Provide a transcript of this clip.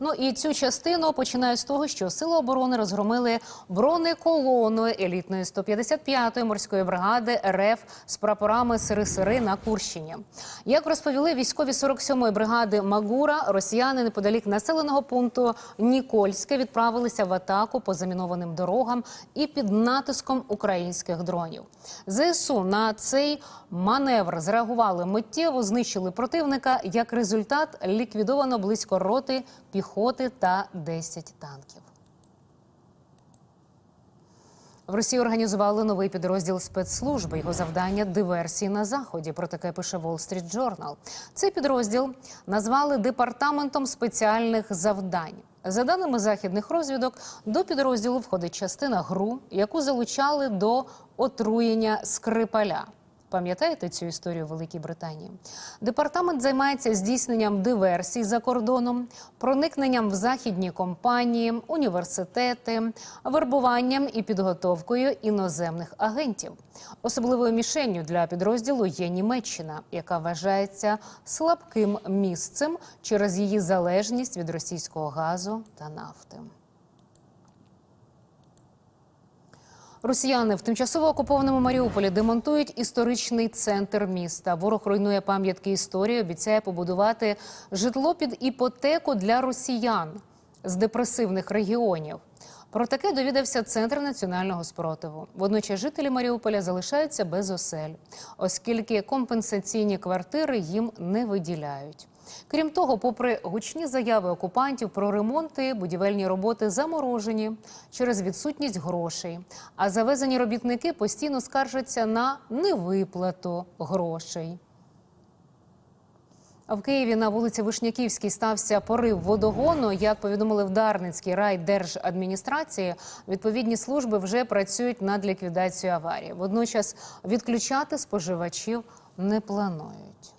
Ну і цю частину починаю з того, що сили оборони розгромили бронеколону елітної 155-ї морської бригади РФ з прапорами Сири-Сири на Курщині. Як розповіли військові 47-ї бригади Магура, росіяни неподалік населеного пункту Нікольське відправилися в атаку по замінованим дорогам і під натиском українських дронів. ЗСУ на цей маневр зреагували миттєво, знищили противника. Як результат, ліквідовано близько роти піхоти та 10 танків. В Росії організували новий підрозділ спецслужби. Його завдання диверсії на заході. Про таке пише Wall Street Journal. Цей підрозділ назвали департаментом спеціальних завдань. За даними західних розвідок, до підрозділу входить частина ГРУ, яку залучали до отруєння Скрипаля. Пам'ятаєте цю історію в Великій Британії? Департамент займається здійсненням диверсій за кордоном, проникненням в західні компанії, університети, вербуванням і підготовкою іноземних агентів. Особливою мішенню для підрозділу є Німеччина, яка вважається слабким місцем через її залежність від російського газу та нафти. Росіяни в тимчасово окупованому Маріуполі демонтують історичний центр міста. Ворог руйнує пам'ятки історії, обіцяє побудувати житло під іпотеку для росіян з депресивних регіонів. Про таке довідався центр національного спротиву. Водночас жителі Маріуполя залишаються без осель, оскільки компенсаційні квартири їм не виділяють. Крім того, попри гучні заяви окупантів про ремонти, будівельні роботи заморожені через відсутність грошей. А завезені робітники постійно скаржаться на невиплату грошей. В Києві на вулиці Вишняківській стався порив водогону. Як повідомили в Дарницькій райдержадміністрації, відповідні служби вже працюють над ліквідацією аварії. Водночас відключати споживачів не планують.